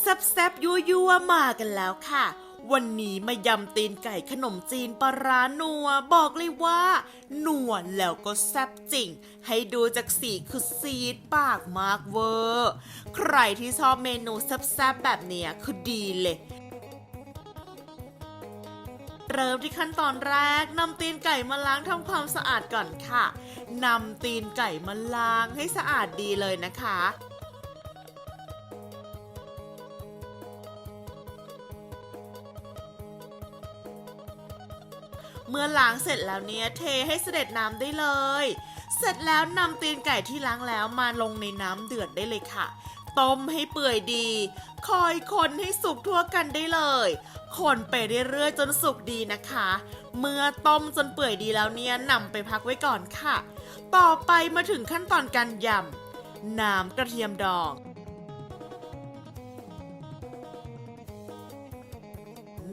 แซ่บๆยั่วๆมากันแล้วค่ะ วันนี้มายำตีนไก่ขนมจีนปลาร้านัว บอกเลยว่านัวแล้วก็แซ่บจริง ให้ดูจากสีคือซีดปากมากเวอร์ใครที่ชอบเมนูแซ่บๆแบบเนี้ยคือดีเลยเริ่มที่ขั้นตอนแรกนำตีนไก่มาล้างทำความสะอาดก่อนค่ะนำตีนไก่มาล้างให้สะอาดดีเลยนะคะ เมื่อล้างเสร็จแล้วเนี่ยเทให้เสด็จน้ำได้เลย เสร็จแล้วนำตีนไก่ที่ล้างแล้วมาลงในน้ำเดือดได้เลยค่ะ ต้มให้เปื่อยดี คอยคนให้สุกทั่วกันได้เลย คนไปเรื่อยๆจนสุกดีนะคะ เมื่อต้มจนเปื่อยดีแล้วเนี่ยนำไปพักไว้ก่อนค่ะ ต่อไปมาถึงขั้นตอนการยำน้ำกระเทียมดอง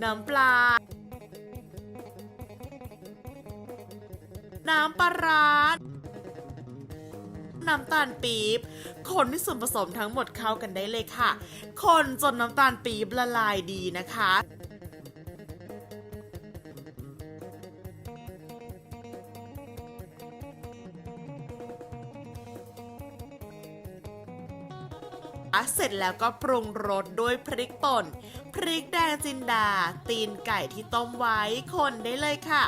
น้ำปลา น้ำปลาร้าน้ำตาลปี๊บ คนที่ส่วนผสมทั้งหมดเข้ากันได้เลยค่ะ คนจนน้ำตาลปี๊บละลายดีนะคะ เสร็จแล้วก็ปรุงรสด้วยพริกป่น พริกแดงจินดา ตีนไก่ที่ต้มไว้คนได้เลยค่ะ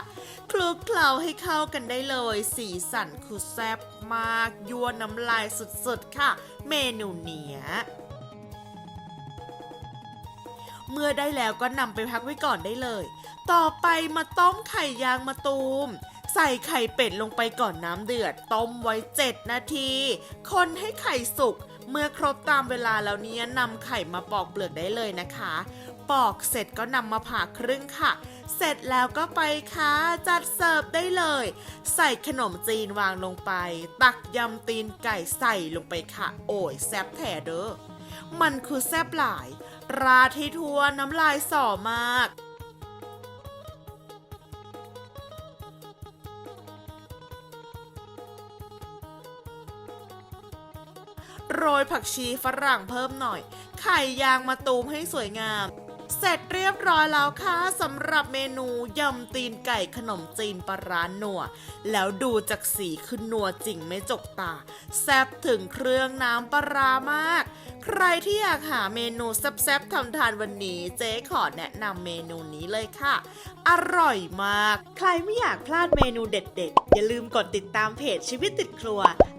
คลุกเคล้าให้เข้ากันได้เลย สีสันคือแซ่บมากยั่วน้ำลายสุดๆค่ะ เมนูเนี้ยเมื่อได้แล้วก็นำไปพักไว้ก่อนได้เลย ต่อไปมาต้มไข่ยางมะตูม ใส่ไข่เป็ดลงไปก่อนน้ำเดือด ต้มไว้ 7 นาที คนให้ไข่สุกเมื่อครบตามเวลาแล้วเนี้ยนำไข่มาปอกเปลือกได้เลยนะคะ ปอกเสร็จก็นำมาผ่าครึ่งค่ะ เสร็จแล้วก็ไปค่ะจัดเสิร์ฟได้เลย ใส่ขนมจีนวางลงไป ตักยำตีนไก่ใส่ลงไปค่ะ โอ้ยแซ่บแท้เด้อมันคือแซ่บหลาย ราดให้ทั่วน้ำลายส่อมาก โรยผักชีฝรั่งเพิ่มหน่อย ไข่ยางมาตูมให้สวยงาม เสร็จเรียบร้อยแล้วค่ะสำหรับเมนูยำตีนไก่ขนมจีนปลาร้านัว แล้วดูจากสีคือนัวจริงไม่จกตา แซ่บถึงเครื่องน้ำปลาร้ามาก ใครที่อยากหาเมนูแซ่บๆทำทานวันนี้ เจ๊ขอแนะนำเมนูนี้เลยค่ะ อร่อยมาก ใครไม่อยากพลาดเมนูเด็ด ๆ อย่าลืมกดติดตามเพจชีวิตติดครัว